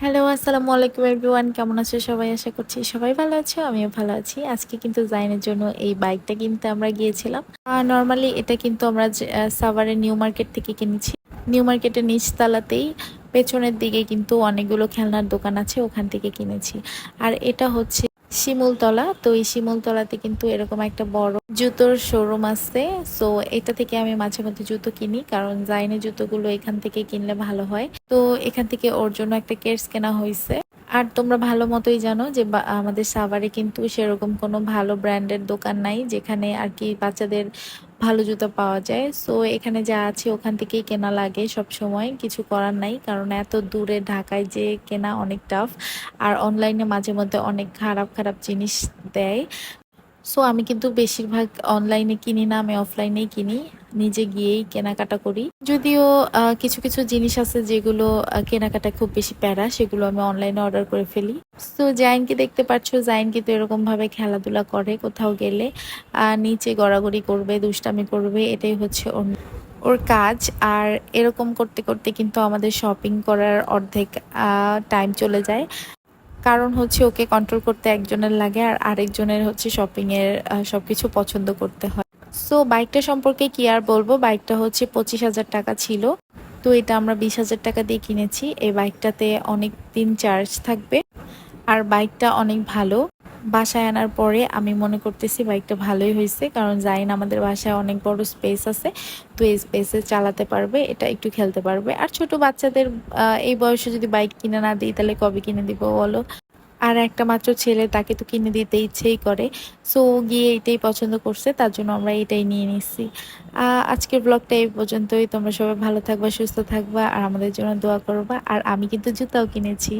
Hello, আসসালামু আলাইকুম everyone কেমন আছো সবাই? আশা করছি সবাই ভালো আছো, আমিও ভালো আছি। আজকে কিন্তু জাইনের জন্য এই বাইকটা কিনতে আমরা গিয়েছিলাম। নর্মালি এটা কিন্তু আমরা সাভারের নিউ মার্কেট থেকে কিনেছি। নিউ মার্কেটের নিচতলাতেই, পেছনের দিকে কিন্তু অনেকগুলো খেলনার দোকান আছে, ওখান থেকে কিনেছি। আর এটা হচ্ছে শিমুলতলা। তো এই শিমুলতলাতে কিন্তু এরকম একটা বড় জুতোর শোরুম আছে। সো এটা থেকে আমি মাঝে মধ্যে জুতো কিনি, কারণ জাইনের জুতোগুলো এখান থেকে কিনলে ভালো হয়। তো এখান থেকে ওর জন্য একটা কেস কেনা হয়েছে। আর তোমরা ভালো মতোই জানো যে আমাদের সাভারে কিন্তু সেরকম কোনো ভালো ব্র্যান্ডের দোকান নাই, যেখানে আর কি বাচ্চাদের ভালো জুতো পাওয়া যায়। সো এখানে যা আছে ওখান থেকেই কেনা লাগে সব সময় কিছু করার নাই, কারণ এত দূরে ঢাকায় যে কেনা অনেক টাফ আর অনলাইনে মাঝে মধ্যে অনেক খারাপ খারাপ জিনিস দেয়। সো আমি কিন্তু বেশিরভাগ অনলাইনে কিনি না, আমি অফলাইনেই কিনি। নিজে গিয়েই কেনাকাটা করি। যদিও কিছু কিছু জিনিস আছে যেগুলো কেনাকাটা খুব বেশি প্যারা, সেগুলো আমি অনলাইনে অর্ডার করে ফেলি। সো জাইনকে দেখতে পাচ্ছ জাইন কিন্তু এরকমভাবে খেলাধুলা করে কোথাও গেলে। নিচে গড়াগড়ি করবে, দুষ্টামি করবে, এটাই হচ্ছে ওর ওর কাজ। আর এরকম করতে করতে কিন্তু আমাদের শপিং করার অর্ধেক টাইম চলে যায়। কারণ হচ্ছে ওকে কন্ট্রোল করতে একজনের লাগে আর আরেকজনের হচ্ছে শপিং এর সবকিছু পছন্দ করতে হয়। সো বাইকটা সম্পর্কে কি আর বলব? বাইকটা হচ্ছে পঁচিশ হাজার টাকা ছিল। তো এটা আমরা বিশ হাজার টাকা দিয়ে কিনেছি। এই বাইকটাতে অনেক দিন চার্জ থাকবে। আর বাইকটা অনেক ভালো। বাসায় আনার পরে আমি মনে করতেছি বাইকটা ভালোই হয়েছে কারণ জাইন আমাদের বাসায় অনেক বড় স্পেস আছে, তো এই স্পেসে চালাতে পারবে, এটা একটু খেলতে পারবে। আর ছোট বাচ্চাদের এই বয়সে যদি বাইক কিনে না দিই, তাহলে কবে কিনে দিব বলো? আর একটা মাত্র ছেলে, তাকে তো কিনে দিতে ইচ্ছেই করে। সো গিয়ে এটাই পছন্দ করছে, তার জন্য আমরা এটাই নিয়ে নিচ্ছি। আজকের ব্লগটা এই পর্যন্তই। তোমরা সবাই ভালো থাকবা, সুস্থ থাকবা, আর আমাদের জন্য দোয়া করবা। আর আমি কিন্তু জুতাও কিনেছি।